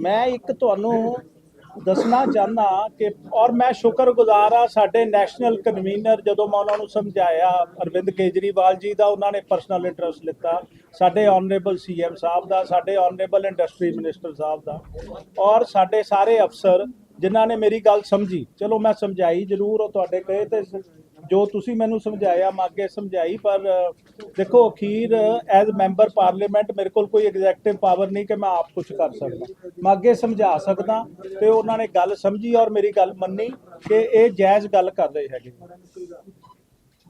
ਮੈਂ ਇੱਕ ਤੁਹਾਨੂੰ ਦੱਸਣਾ ਚਾਹੁੰਦਾ ਕਿ, ਔਰ ਮੈਂ ਸ਼ੁਕਰਗੁਜ਼ਾਰ ਆ ਸਾਡੇ ਨੈਸ਼ਨਲ ਕਨਵੀਨਰ ਜਦੋਂ ਮੈਂ ਉਹਨਾਂ ਨੂੰ ਸਮਝਾਇਆ, ਅਰਵਿੰਦ ਕੇਜਰੀਵਾਲ ਜੀ ਦਾ ਉਹਨਾਂ ਨੇ ਪਰਸਨਲ ਇੰਟਰਸਟ ਲਿੱਤਾ, ਸਾਡੇ ਆਨਰੇਬਲ ਸੀਐਮ ਸਾਹਿਬ ਦਾ, ਸਾਡੇ ਆਨਰੇਬਲ ਇੰਡਸਟਰੀ ਮਿਨਿਸਟਰ ਸਾਹਿਬ ਦਾ, ਔਰ ਸਾਡੇ ਸਾਰੇ ਅਫਸਰ ਜਿਨ੍ਹਾਂ ਨੇ ਮੇਰੀ ਗੱਲ ਸਮਝੀ। ਚਲੋ ਮੈਂ ਸਮਝਾਈ ਜ਼ਰੂਰ ਉਹ ਤੁਹਾਡੇ ਕਹੇ ਤੇ ਜੋ ਤੁਸੀਂ ਮੈਨੂੰ ਸਮਝਾਇਆ, ਮੈਂ ਅੱਗੇ ਸਮਝਾਈ, ਪਰ ਦੇਖੋ, ਅਖੀਰ ਐਜ਼ ਮੈਂਬਰ ਪਾਰਲੀਮੈਂਟ ਮੇਰੇ ਕੋਲ ਕੋਈ ਐਗਜ਼ੈਕਟਿਵ ਪਾਵਰ ਨਹੀਂ ਕਿ ਮੈਂ ਆਪ ਕੁਝ ਕਰ ਸਕਦਾ। ਮੈਂ ਅੱਗੇ ਸਮਝਾ ਸਕਦਾ ਤੇ ਉਹਨਾਂ ਨੇ ਗੱਲ ਸਮਝੀ ਔਰ ਮੇਰੀ ਗੱਲ ਮੰਨੀ ਕਿ ਇਹ ਜਾਇਜ਼ ਗੱਲ ਕਰ ਰਹੇ ਹੈਗੇ।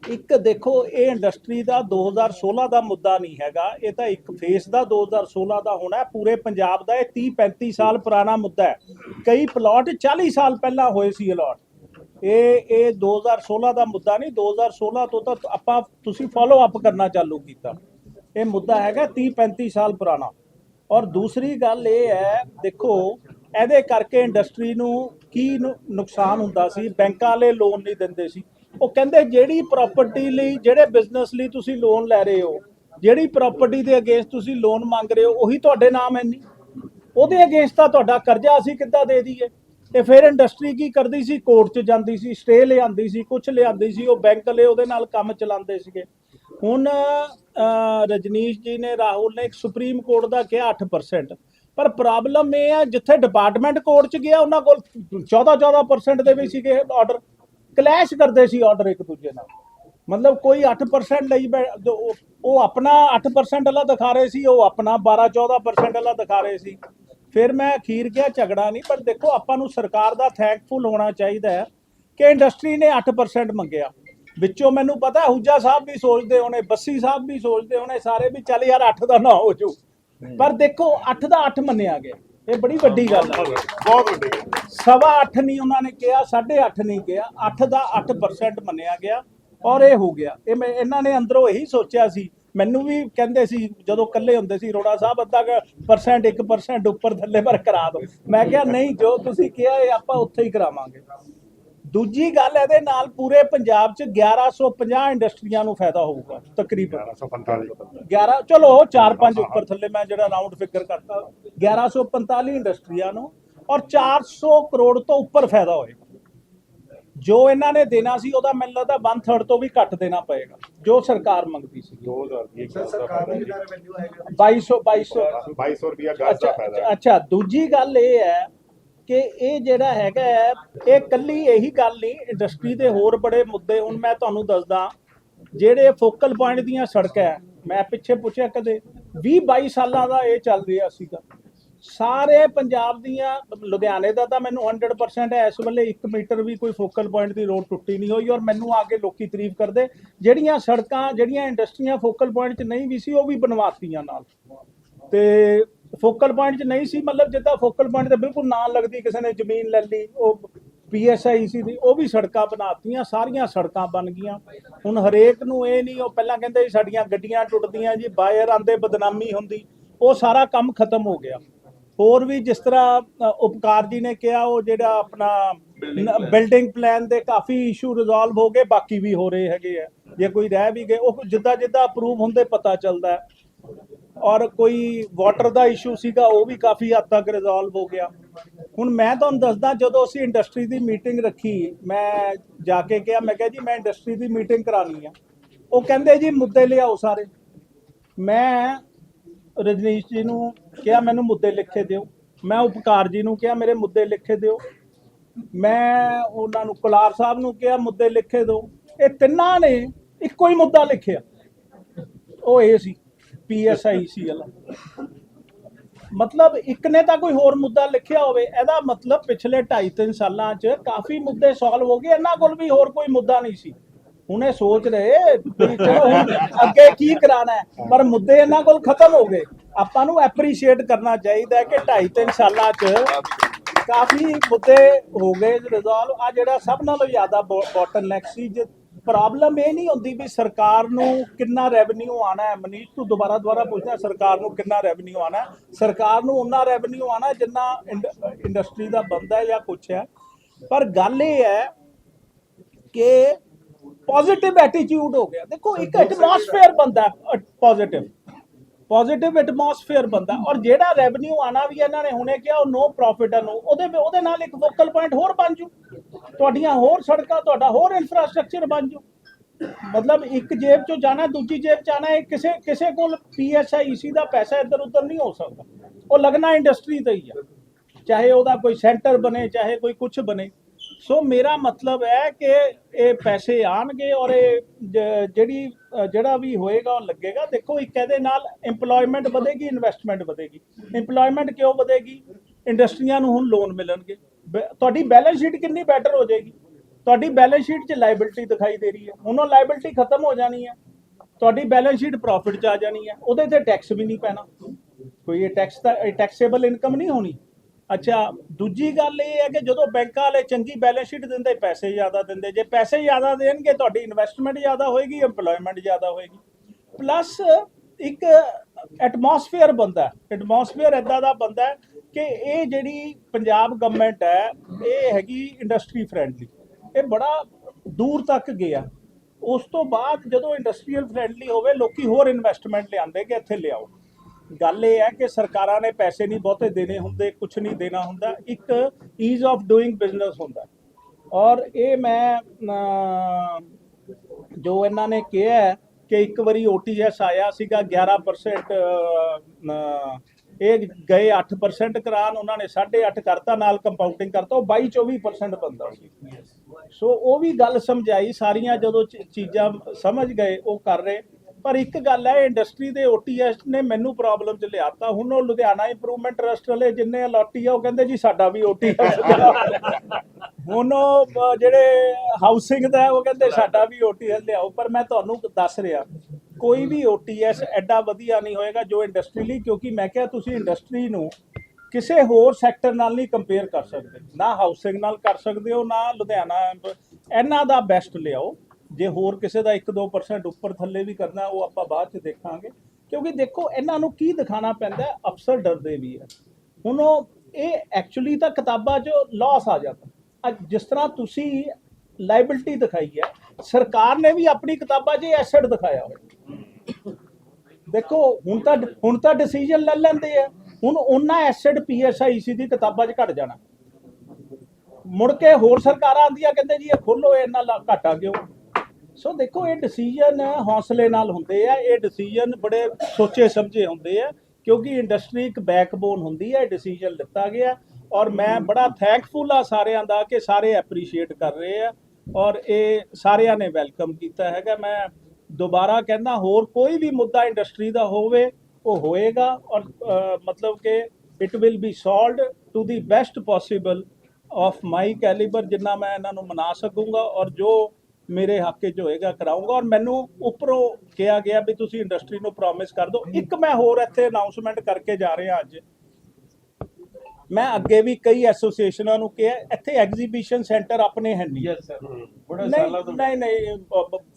ਇੱਕ ਦੇਖੋ, ਇਹ ਇੰਡਸਟਰੀ ਦਾ 2016 ਦਾ ਮੁੱਦਾ ਨਹੀਂ ਹੈਗਾ, ਇਹ ਤਾਂ ਇੱਕ ਫੇਸ ਦਾ 2016 ਦਾ ਹੋਣਾ ਪੂਰੇ ਪੰਜਾਬ ਦਾ ਇਹ 30 35 ਸਾਲ ਪੁਰਾਣਾ ਮੁੱਦਾ ਹੈ। ਕਈ ਪਲਾਟ 40 ਸਾਲ ਪਹਿਲਾਂ ਹੋਏ ਸੀ ਅਲਾਟ ਇਹ ਇਹ 2016 ਦਾ ਮੁੱਦਾ ਨਹੀਂ 2016 ਤੋਂ ਤਾਂ ਆਪਾਂ, ਤੁਸੀਂ ਫਾਲੋ ਅਪ ਕਰਨਾ ਚਾਲੂ ਕੀਤਾ। ਇਹ ਮੁੱਦਾ ਹੈਗਾ 30 35 ਸਾਲ ਪੁਰਾਣਾ। ਔਰ ਦੂਸਰੀ ਗੱਲ ਇਹ ਹੈ, ਦੇਖੋ, ਇਹਦੇ ਕਰਕੇ ਇੰਡਸਟਰੀ ਨੂੰ ਕੀ ਨੁ- ਨੁਕਸਾਨ ਹੁੰਦਾ ਸੀ, ਬੈਂਕਾਂ ਵਾਲੇ ਲੋਨ ਨਹੀਂ ਦਿੰਦੇ ਸੀ। ਉਹ ਕਹਿੰਦੇ ਜਿਹੜੀ ਪ੍ਰਾਪਰਟੀ ਲਈ, ਜਿਹੜੇ ਬਿਜ਼ਨਸ ਲਈ ਤੁਸੀਂ ਲੋਨ ਲੈ ਰਹੇ ਹੋ, ਜਿਹੜੀ ਪ੍ਰਾਪਰਟੀ ਦੇ ਅਗੇਂਸਟ ਤੁਸੀਂ ਲੋਨ ਮੰਗ ਰਹੇ ਹੋ, ਉਹੀ ਤੁਹਾਡੇ ਨਾਮ ਹੈ ਨਹੀਂ ਉਹਦੇ ਅਗੇਂਸਟ ਤਾਂ ਤੁਹਾਡਾ ਕਰਜ਼ਾ ਅਸੀਂ ਕਿੱਦਾਂ ਦੇ ਦਈਏ? ਤੇ ਫਿਰ ਇੰਡਸਟਰੀ ਕੀ ਕਰਦੀ ਸੀ? ਕੋਰਟ 'ਚ ਜਾਂਦੀ ਸੀ ਸਟੇ ਲਿਆਂਦੀ ਸੀ ਕੁਝ ਲਿਆਂਦੀ ਸੀ, ਉਹ ਬੈਂਕ ਵਾਲੇ ਉਹਦੇ ਨਾਲ ਕੰਮ ਚਲਾਉਂਦੇ ਸੀਗੇ। ਹੁਣ ਰਜਨੀਸ਼ ਜੀ ਨੇ, ਰਾਹੁਲ ਨੇ ਇੱਕ ਸੁਪਰੀਮ ਕੋਰਟ ਦਾ ਕਿਹਾ 8% ਪਰ ਪ੍ਰੋਬਲਮ ਇਹ ਆ, ਜਿੱਥੇ ਡਿਪਾਰਟਮੈਂਟ ਕੋਰਟ 'ਚ ਗਿਆ, ਉਹਨਾਂ ਕੋਲ 14 14% ਦੇ ਵੀ ਸੀਗੇ ਆਰਡਰ ਕਲੈਸ਼ ਕਰਦੇ ਸੀ ਆਰਡਰ ਇੱਕ ਦੂਜੇ ਨਾਲ। ਮਤਲਬ ਕੋਈ 8% ਲਈ ਬੈ- ਉਹ- ਉਹ ਆਪਣਾ 8% ਵਾਲਾ ਦਿਖਾ ਰਹੇ ਸੀ, ਉਹ ਆਪਣਾ 12 14% ਵਾਲਾ ਦਿਖਾ ਰਹੇ ਸੀ। ਫਿਰ ਮੈਂ ਅਖੀਰ ਕਿਹਾ ਝਗੜਾ ਨਹੀਂ ਪਰ ਦੇਖੋ ਆਪਾਂ ਨੂੰ ਸਰਕਾਰ ਦਾ ਥੈਂਕਫੁਲ ਹੋਣਾ ਚਾਹੀਦਾ ਹੈ ਕਿ ਇੰਡਸਟਰੀ ਨੇ 8% ਮੰਗਿਆ। ਵਿੱਚੋਂ ਮੈਨੂੰ ਪਤਾ ਹੁਜਾ ਸਾਹਿਬ ਵੀ ਸੋਚਦੇ ਹੋਣੇ ਬੱਸੀ ਸਾਹਿਬ ਵੀ ਸੋਚਦੇ ਹੋਣੇ ਸਾਰੇ ਵੀ ਚੱਲ ਯਾਰ 8 ਦਾ ਨਾ ਹੋ ਜਾਊ। ਪਰ ਦੇਖੋ 8 ਦਾ 8 ਮੰਨਿਆ ਗਿਆ। ਇਹ ਬੜੀ ਵੱਡੀ ਗੱਲ ਹੈ। ਬਹੁਤ ਵੱਡੀ। ਗੱਲ। ਸਵਾ 8 ਨਹੀਂ ਉਹਨਾਂ ਨੇ ਕਿਹਾ 8.5 ਨਹੀਂ ਕਿਹਾ 8 ਦਾ 8% ਮੰਨਿਆ ਗਿਆ ਔਰ ਇਹ ਹੋ ਗਿਆ। ਇਹ ਮੈਂ ਇਹਨਾਂ ਨੇ ਅੰਦਰੋਂ ਇਹੀ ਸੋਚਿਆ ਸੀ ਮੈਨੂੰ ਵੀ ਕਹਿੰਦੇ ਸੀ ਜਦੋਂ ਇਕੱਲੇ ਹੁੰਦੇ ਸੀ ਰੋੜਾ ਸਾਹਿਬ ਅੱਧਾ ਪਰਸੈਂਟ 1% ਉੱਪਰ ਥੱਲੇ ਪਰ ਕਰਾ ਦਿਓ। ਮੈਂ ਕਿਹਾ ਨਹੀਂ ਜੋ ਤੁਸੀਂ ਕਿਹਾ ਇਹ ਆਪਾਂ ਉੱਥੇ ਹੀ ਕਰਾਵਾਂਗੇ। ਦੂਜੀ ਗੱਲ ਇਹਦੇ ਨਾਲ ਪੂਰੇ ਪੰਜਾਬ 'ਚ 1150 ਇੰਡਸਟਰੀਆਂ ਨੂੰ ਫਾਇਦਾ ਹੋਊਗਾ ਤਕਰੀਬਨ। 1145 11 ਚਲੋ 4-5 ਉੱਪਰ ਥੱਲੇ ਮੈਂ ਜਿਹੜਾ ਰਾਉਂਡ ਫਿਗਰ ਕਰਤਾ 1145 ਇੰਡਸਟਰੀਆਂ ਨੂੰ ਔਰ 400 ਕਰੋੜ ਤੋਂ ਉੱਪਰ ਫਾਇਦਾ ਹੋਏਗਾ। ਜੋ ਇਹਨਾਂ ਨੇ ਦੇਣਾ ਸੀ ਉਹਦਾ ਮੈਨੂੰ ਲੱਗਦਾ 1/3 ਤੋਂ ਵੀ ਘੱਟ ਦੇਣਾ ਪਏਗਾ। ਜੋ ਸਰਕਾਰ ਮੰਗਦੀ ਸੀ 2000 ਦੀ ਇੱਕ ਸਰ ਗਜ਼ ਦਾ ਸਰਕਾਰ ਨੂੰ ਫਾਇਦਾ ਕਿੰਨਾ ਰੈਵਨਿਊ ਹੈਗਾ 2200 2200 2200 ਰੁਪਿਆ ਗਜ਼ ਦਾ ਫਾਇਦਾ ਹੈ। ਅੱਛਾ ਦੂਜੀ ਗੱਲ ਇਹ ਹੈ ਕਿ ਇਹ ਜਿਹੜਾ ਹੈਗਾ ਹੈ, ਇਹ ਕੱਲੀ ਇਹੀ ਗੱਲ ਨਹੀਂ ਇੰਡਸਟਰੀ ਦੇ ਹੋਰ ਬੜੇ ਮੁੱਦੇ ਹੁਣ ਮੈਂ ਤੁਹਾਨੂੰ ਦੱਸਦਾ ਜਿਹੜੇ ਫੋਕਲ ਪੁਆਇੰਟ ਦੀਆਂ ਸੜਕਾਂ ਹੈ ਮੈਂ ਪਿੱਛੇ ਪੁੱਛਿਆ ਕਦੇ 20 22 ਸਾਲਾਂ ਦਾ ਇਹ ਚੱਲ ਰਿਹਾ ਸੀਗਾ। ਸਾਰੇ ਪੰਜਾਬ ਦੀਆਂ ਲੁਧਿਆਣੇ ਦਾ ਤਾਂ ਮੈਨੂੰ 100% ਹੈ, ਇਸ ਵੇਲੇ 1 ਮੀਟਰ ਵੀ ਕੋਈ ਫੋਕਲ ਪੁਆਇੰਟ ਦੀ ਰੋਡ ਟੁੱਟੀ ਨਹੀਂ ਹੋਈ ਔਰ ਮੈਨੂੰ ਆ ਕੇ ਲੋਕੀ ਤਾਰੀਫ ਕਰਦੇ, ਜਿਹੜੀਆਂ ਸੜਕਾਂ, ਜਿਹੜੀਆਂ ਇੰਡਸਟਰੀਆਂ ਫੋਕਲ ਪੁਆਇੰਟ 'ਚ ਨਹੀਂ ਵੀ ਸੀ, ਉਹ ਵੀ ਬਣਵਾਤੀਆਂ ਨਾਲ। ਤੇ ਫੋਕਲ ਪੁਆਇੰਟ 'ਚ ਨਹੀਂ ਸੀ, ਮਤਲਬ ਜਿੱਦਾਂ ਫੋਕਲ ਪੁਆਇੰਟ ਤੇ ਬਿਲਕੁਲ ਨਾਲ ਲੱਗਦੀ ਕਿਸੇ ਨੇ ਜ਼ਮੀਨ ਲੈ ਲਈ, ਉਹ ਪੀਐਸਆਈ ਸੀ ਦੀ, ਉਹ ਵੀ ਸੜਕਾਂ ਬਣਾਤੀਆਂ, ਸਾਰੀਆਂ ਸੜਕਾਂ ਬਣ ਗਈਆਂ। ਹੁਣ ਹਰੇਕ ਨੂੰ ਇਹ ਨਹੀਂ, ਉਹ ਪਹਿਲਾਂ ਕਹਿੰਦੇ ਸਾਡੀਆਂ ਗੱਡੀਆਂ ਟੁੱਟਦੀਆਂ ਜੀ ਬਾਇਰ ਆਂਦੇ ਬਦਨਾਮੀ ਹੁੰਦੀ, ਉਹ ਸਾਰਾ ਕੰਮ ਖਤਮ ਹੋ ਗਿਆ। ਹੋਰ ਵੀ ਜਿਸ ਤਰ੍ਹਾਂ ਉਪਕਾਰ ਜੀ ਨੇ ਕਿਹਾ ਉਹ ਜਿਹੜਾ ਆਪਣਾ ਬਿਲਡਿੰਗ ਪਲਾਨ ਦੇ ਕਾਫੀ ਇਸ਼ੂ ਰਿਜ਼ੋਲਵ ਹੋ ਗਏ ਬਾਕੀ ਵੀ ਹੋ ਰਹੇ ਹੈਗੇ ਆ। ਜੇ ਕੋਈ ਰਹਿ ਵੀ ਗਏ ਉਹ ਜਿੱਦਾਂ ਜਿੱਦਾਂ ਅਪਰੂਵ ਹੁੰਦੇ ਪਤਾ ਚੱਲਦਾ ਔਰ ਕੋਈ ਵਾਟਰ ਦਾ ਇਸ਼ੂ ਸੀਗਾ ਉਹ ਵੀ ਕਾਫੀ ਹੱਦ ਤੱਕ ਰਿਜ਼ੋਲਵ ਹੋ ਗਿਆ। ਹੁਣ ਮੈਂ ਤੁਹਾਨੂੰ ਦੱਸਦਾ ਜਦੋਂ ਅਸੀਂ ਇੰਡਸਟਰੀ ਦੀ ਮੀਟਿੰਗ ਰੱਖੀ ਮੈਂ ਜਾ ਕੇ ਕਿਹਾ ਮੈਂ ਕਿਹਾ ਜੀ ਮੈਂ ਇੰਡਸਟਰੀ ਦੀ ਮੀਟਿੰਗ ਕਰਾਣੀ ਆ। ਉਹ ਕਹਿੰਦੇ ਜੀ ਮੁੱਦੇ ਲਿਆਓ ਸਾਰੇ। ਮੈਂ ਰਜਨੀਸ਼ ਜੀ ਨੂੰ ਕਿਹਾ ਮੈਨੂੰ ਮੁੱਦੇ ਲਿਖੇ ਦਿਓ। ਮੈਂ ਉਪਕਾਰ ਜੀ ਨੂੰ ਕਿਹਾ, ਮੇਰੇ ਮੁੱਦੇ ਲਿਖੇ ਦਿਓ। ਮੈਂ ਉਹਨਾਂ ਨੂੰ, ਕੁਲਾਰ ਸਾਹਿਬ ਨੂੰ ਕਿਹਾ, ਮੁੱਦੇ ਲਿਖੇ ਦਿਓ। ਇਹ ਤਿੰਨਾਂ ਨੇ ਇੱਕੋ ਹੀ ਮੁੱਦਾ ਲਿਖਿਆ। ਉਹ ਇਹ ਸੀ ਪੀਐਸਆਈ ਸੀ ਵਾਲਾ। ਮਤਲਬ ਇੱਕ ਨੇ ਤਾਂ ਕੋਈ ਹੋਰ ਮੁੱਦਾ ਲਿਖਿਆ ਹੋਵੇ, ਇਹਦਾ ਮਤਲਬ ਪਿਛਲੇ 2.5 3 ਸਾਲਾਂ 'ਚ ਕਾਫੀ ਮੁੱਦੇ ਸੋਲਵ ਹੋ ਗਏ। ਇਹਨਾਂ ਕੋਲ ਵੀ ਹੋਰ ਕੋਈ ਮੁੱਦਾ ਨਹੀਂ ਸੀ। ਹੁਣ ਇਹ ਸੋਚ ਰਹੇ ਵੀ ਚਲੋ ਹੁਣ ਅੱਗੇ ਕੀ ਕਰਾਣਾ ਹੈ, ਪਰ ਮੁੱਦੇ ਇਹਨਾਂ ਕੋਲ ਖਤਮ ਹੋ ਗਏ। ਆਪਾਂ ਨੂੰ ਐਪਰੀਸ਼ੀਏਟ ਕਰਨਾ ਚਾਹੀਦਾ ਕਿ 2.5 3 ਸਾਲਾਂ 'ਚ ਕਾਫੀ ਮੁੱਦੇ ਹੋ ਗਏ ਰਿਜ਼ੋਲਵ ਆ ਜਿਹੜਾ ਸਭ ਨਾਲੋਂ ਜ਼ਿਆਦਾ ਬੋਟਲਨੈਕ ਸੀ ਜੇ ਪ੍ਰੋਬਲਮ ਇਹ ਨਹੀਂ ਹੁੰਦੀ ਵੀ ਸਰਕਾਰ ਨੂੰ ਕਿੰਨਾ ਰੈਵਨਿਊ ਆਣਾ ਹੈ। ਮਨੀਸ਼ ਤੂੰ ਦੁਬਾਰਾ ਦੁਬਾਰਾ ਪੁੱਛਦਾ ਸਰਕਾਰ ਨੂੰ ਕਿੰਨਾ ਰੈਵਨਿਊ ਆਣਾ ਸਰਕਾਰ ਨੂੰ ਉਹਨਾਂ ਰੈਵਨਿਊ ਆਣਾ ਜਿੰਨਾ ਇੰਡਸਟਰੀ ਦਾ ਬੰਦਾ ਜਾਂ ਕੁਛ ਹੈ। ਪਰ ਗੱਲ ਇਹ ਹੈ ਕਿ ਪੋਜ਼ਿਟਿਵ ਐਟੀਟਿਊਡ ਹੋ ਗਿਆ। ਦੇਖੋ ਇੱਕ ਐਟਮੋਸਫੇਅਰ ਬੰਦਾ ਪੋਜ਼ਿਟਿਵ ਪੋਜ਼ਿਟਿਵ ਐਟਮੋਸਫੇਅਰ ਬੰਦਾ। ਔਰ ਜਿਹੜਾ ਰੈਵਨਿਊ ਆਣਾ ਵੀ ਇਹਨਾਂ ਨੇ, ਹੁਣੇ ਕਿਹਾ ਉਹ ਨੋ ਪ੍ਰੋਫਿਟ ਆ ਨੂੰ ਉਹਦੇ ਉਹਦੇ ਨਾਲ ਇੱਕ ਫੋਕਲ ਪੁਆਇੰਟ ਹੋਰ ਬਣ ਜੂ। ਤੁਹਾਡੀਆਂ ਹੋਰ ਸੜਕਾਂ, ਤੁਹਾਡਾ ਹੋਰ ਇਨਫਰਾਸਟ੍ਰਕਚਰ ਬਣ ਜੂ। ਮਤਲਬ ਇੱਕ ਜੇਬ ਚੋਂ ਜਾਣਾ, ਦੂਜੀ ਜੇਬ ਚ ਆਣਾ, ਇਹ ਕਿਸੇ ਕਿਸੇ ਕੋਲ ਪੀਐਸਆਈਸੀ ਦਾ ਪੈਸਾ ਇੱਧਰ ਉੱਧਰ ਨਹੀਂ ਹੋ ਸਕਦਾ। ਉਹ ਲੱਗਣਾ ਇੰਡਸਟਰੀ ਤੇ ਹੀ ਆ। ਚਾਹੇ ਉਹਦਾ ਕੋਈ ਸੈਂਟਰ ਬਣੇ, ਚਾਹੇ ਕੋਈ ਕੁਝ ਬਣੇ। ਸੋ ਮੇਰਾ ਮਤਲਬ ਹੈ ਕਿ ਇਹ ਪੈਸੇ ਆਣਗੇ ਔਰ ਇਹ ਜ- ਜਿਹੜੀ ਅ, ਜਿਹੜਾ ਵੀ ਹੋਏਗਾ ਉਹ ਲੱਗੇਗਾ। ਦੇਖੋ ਇੱਕ ਇਹਦੇ ਨਾਲ EMPLOYMENT ਵਧੇਗੀ ਇਨਵੈਸਟਮੈਂਟ ਵਧੇਗੀ। EMPLOYMENT ਕਿਉਂ ਵਧੇਗੀ? ਇੰਡਸਟਰੀਆਂ ਨੂੰ ਹੁਣ ਲੋਨ ਮਿਲਣਗੇ। ਬ- ਤੁਹਾਡੀ ਬੈਲੈਂਸ ਸ਼ੀਟ ਕਿੰਨੀ ਬੈਟਰ ਹੋ ਜਾਏਗੀ? ਤੁਹਾਡੀ ਬੈਲੈਂਸ ਸ਼ੀਟ 'ਚ ਲਾਇਬਿਲਟੀ ਦਿਖਾਈ ਦੇ ਰਹੀ ਹੈ। ਹੁਣ ਉਹ ਲਾਇਬਿਲਟੀ ਖਤਮ ਹੋ ਜਾਣੀ ਹੈ। ਤੁਹਾਡੀ ਬੈਲੈਂਸ ਸ਼ੀਟ ਪ੍ਰੋਫਿਟ 'ਚ ਆ ਜਾਣੀ ਹੈ। ਉਹਦੇ ਤੇ ਟੈਕਸ ਵੀ ਨਹੀਂ ਪੈਣਾ। ਕੋਈ ਇਹ ਟੈਕਸ ਦਾ ਟੈਕਸੇਬਲ ਇਨਕਮ ਨਹੀਂ ਹੋਣੀ। ਅੱਛਾ, ਦੂਜੀ ਗੱਲ ਇਹ ਹੈ ਕਿ ਜਦੋਂ ਬੈਂਕਾਂ ਵਾਲੇ ਚੰਗੀ ਬੈਲੈਂਸ ਸ਼ੀਟ ਦਿੰਦੇ, ਪੈਸੇ ਜ਼ਿਆਦਾ ਦਿੰਦੇ, ਜੇ ਪੈਸੇ ਜ਼ਿਆਦਾ ਦੇਣਗੇ, ਤੁਹਾਡੀ ਇਨਵੈਸਟਮੈਂਟ ਜ਼ਿਆਦਾ ਹੋਏਗੀ, EMPLOYMENT ਜ਼ਿਆਦਾ ਹੋਏਗੀ। ਪਲੱਸ ਇੱਕ ਐਟਮੋਸਫੇਅਰ ਬੰਦਾ ਐਟਮੋਸਫੇਅਰ ਇਦਾਂ ਦਾ ਬੰਦਾ ਕਿ ਇਹ ਜਿਹੜੀ ਪੰਜਾਬ ਗਵਰਨਮੈਂਟ ਹੈ, ਇਹ ਹੈਗੀ ਇੰਡਸਟਰੀ ਫ੍ਰੈਂਡਲੀ ਇਹ ਬੜਾ ਦੂਰ ਤੱਕ ਗਿਆ। ਉਸ ਤੋਂ ਬਾਅਦ ਜਦੋਂ ਇੰਡਸਟਰੀਅਲ ਫ੍ਰੈਂਡਲੀ ਹੋਵੇ, ਲੋਕੀ ਹੋਰ ਇਨਵੈਸਟਮੈਂਟ ਲਿਆਂਦੇ ਕਿ ਇੱਥੇ ਲਿਆਓ। ਗੱਲ ਇਹ ਹੈ ਕਿ ਸਰਕਾਰਾਂ ਨੇ ਪੈਸੇ ਨਹੀਂ ਬਹੁਤੇ ਦੇਣੇ ਹੁੰਦੇ ਕੁਝ ਨਹੀਂ ਦੇਣਾ ਹੁੰਦਾ ਇੱਕ ਈਜ਼ ਆਫ ਡੂਇੰਗ ਬਿਜ਼ਨਸ ਹੁੰਦਾ। ਔਰ ਇਹ ਮੈਂ ਜੋ ਇਹਨਾਂ ਨੇ ਕਿਹਾ ਹੈ ਕਿ ਇੱਕ ਵਾਰੀ OTS ਆਇਆ ਸੀਗਾ 11% ਅਮ, ਇਹ ਗਏ 8% ਕਰਾਨ ਉਹਨਾਂ ਨੇ 8.5 ਕਰਤਾ ਨਾਲ ਕੰਪਾਊਂਡਿੰਗ ਕਰਤਾ ਉਹ 22 24% ਬੰਦਾ ਸੀ। ਸੋ ਉਹ ਵੀ ਗੱਲ ਸਮਝਾਈ ਸਾਰੀਆਂ ਜਦੋਂ ਚੀਜ਼ਾਂ ਸਮਝ ਗਏ ਉਹ ਕਰ ਰਹੇ। ਪਰ ਇੱਕ ਗੱਲ ਹੈ ਇੰਡਸਟਰੀ ਦੇ OTS ਨੇ ਮੈਨੂੰ ਪ੍ਰੋਬਲਮ ਚ ਲਿਆਤਾ। ਹੁਣ ਉਹ ਲੁਧਿਆਣਾ ਇੰਪਰੂਵਮੈਂਟ ਟਰਸਟ ਵਾਲੇ ਜਿੰਨੇ ਅਲੋਟੀ ਆ, ਉਹ ਕਹਿੰਦੇ ਜੀ ਸਾਡਾ ਵੀ OTS ਹੁਣ ਉਹ ਜਿਹੜੇ ਹਾਊਸਿੰਗ ਦਾ ਉਹ ਕਹਿੰਦੇ ਸਾਡਾ ਵੀ OTS ਲਿਆਓ। ਪਰ ਮੈਂ ਤੁਹਾਨੂੰ ਦੱਸ ਰਿਹਾ, ਕੋਈ ਵੀ OTS ਐਡਾ ਵਧੀਆ ਨਹੀਂ ਹੋਏਗਾ ਜੋ ਇੰਡਸਟਰੀ ਲਈ, ਕਿਉਂਕਿ ਮੈਂ ਕਿਹਾ ਤੁਸੀਂ ਇੰਡਸਟਰੀ ਨੂੰ ਕਿਸੇ ਹੋਰ ਸੈਕਟਰ ਨਾਲ ਨਹੀਂ ਕੰਪੇਅਰ ਕਰ ਸਕਦੇ। ਨਾ ਹਾਊਸਿੰਗ ਨਾਲ ਕਰ ਸਕਦੇ ਹੋ, ਨਾ ਲੁਧਿਆਣਾ ਇਹਨਾਂ ਦਾ ਬੈਸਟ ਲਿਆਓ। ਜੇ ਹੋਰ ਕਿਸੇ ਦਾ 1-2% ਉੱਪਰ ਥੱਲੇ ਵੀ ਕਰਨਾ, ਉਹ ਆਪਾਂ ਬਾਅਦ ਚ ਦੇਖਾਂਗੇ। ਕਿਉਂਕਿ ਦੇਖੋ, ਇਹਨਾਂ ਨੂੰ ਕੀ ਦਿਖਾਣਾ ਪੈਂਦਾ ਅਫਸਰ ਡਰਦੇ ਵੀ ਹੈ। ਹੁਣ ਉਹ, ਇਹ ਐਕਚੁਅਲੀ ਤਾਂ ਕਿਤਾਬਾਂ 'ਚ ਲਾਸ ਆ ਜਾਂਦਾ। ਜਿਸ ਤਰ੍ਹਾਂ ਤੁਸੀਂ ਲਾਇਬਿਲਟੀ ਦਿਖਾਈ ਹੈ, ਸਰਕਾਰ ਨੇ ਵੀ ਆਪਣੀ ਕਿਤਾਬਾਂ 'ਚ ਐਸੈਟ ਦਿਖਾਇਆ ਹੋਇਆ। ਦੇਖੋ, ਹੁਣ ਤਾਂ ਹੁਣ ਤਾਂ ਡਿਸੀਜਨ ਲੈ ਲੈਂਦੇ ਆ। ਹੁਣ ਉਹਨਾਂ ਐਸੈਟ ਪੀਐਸਆਈਸੀ ਦੀ ਕਿਤਾਬਾਂ 'ਚ ਘਟ ਜਾਣਾ। ਮੁੜ ਕੇ ਹੋਰ ਸਰਕਾਰਾਂ ਆਂਦੀਆਂ ਕਹਿੰਦੇ ਜੀ ਇਹ ਖੋਲੋ ਇਹਨਾਂ ਲਾ ਘਾਟਾ ਕਿਉਂ? ਸੋ ਦੇਖੋ, ਇਹ ਡਿਸੀਜਨ ਹੌਸਲੇ ਨਾਲ ਹੁੰਦੇ ਆ। ਇਹ ਡਿਸੀਜਨ ਬੜੇ ਸੋਚੇ ਸਮਝੇ ਹੁੰਦੇ ਆ, ਕਿਉਂਕਿ ਇੰਡਸਟਰੀ ਇੱਕ ਬੈਕਬੋਨ ਹੁੰਦੀ ਹੈ ਡਿਸੀਜਨ ਲਿੱਤਾ ਗਿਆ। ਔਰ ਮੈਂ ਬੜਾ ਥੈਂਕਫੁਲ ਆ ਸਾਰਿਆਂ ਦਾ ਕਿ ਸਾਰੇ ਐਪਰੀਸ਼ੀਏਟ ਕਰ ਰਹੇ ਆ। ਔਰ ਇਹ ਸਾਰਿਆਂ ਨੇ ਵੈਲਕਮ ਕੀਤਾ ਹੈਗਾ। ਮੈਂ ਦੁਬਾਰਾ ਕਹਿੰਦਾ, ਹੋਰ ਕੋਈ ਵੀ ਮੁੱਦਾ ਇੰਡਸਟਰੀ ਦਾ ਹੋਵੇ, ਉਹ ਹੋਏਗਾ। ਔਰ ਮਤਲਬ ਕਿ it will be sold to the best possible of my calibre ਜਿੰਨਾ ਮੈਂ ਇਹਨਾਂ ਨੂੰ ਮਨਾ ਸਕੂੰਗਾ। ਔਰ ਜੋ ਮੇਰੇ ਹੱਕ 'ਚ ਹੋਏਗਾ ਕਰਾਉਂਗਾ ਔਰ ਮੈਨੂੰ ਉੱਪਰੋਂ ਕਿਹਾ ਗਿਆ ਵੀ ਤੁਸੀਂ ਇੰਡਸਟਰੀ ਨੂੰ ਪ੍ਰੋਮਿਸ ਕਰ ਦਿਓ। ਇੱਕ ਮੈਂ ਹੋਰ ਇੱਥੇ ਅਨਾਉਂਸਮੈਂਟ ਕਰਕੇ ਜਾ ਰਿਹਾ ਅੱਜ। ਮੈਂ ਅੱਗੇ ਵੀ ਕਈ ਐਸੋਸੀਏਸ਼ਨਾਂ ਨੂੰ ਕਿਹਾ ਇੱਥੇ ਐਗਜ਼ੀਬਿਸ਼ਨ ਸੈਂਟਰ ਆਪਣੇ ਹੈ ਨਹੀਂ। ਯੈਸ ਸਰ ਬੜੇ ਸਾਲਾਂ ਤੋਂ ਨਹੀਂ ਨਹੀਂ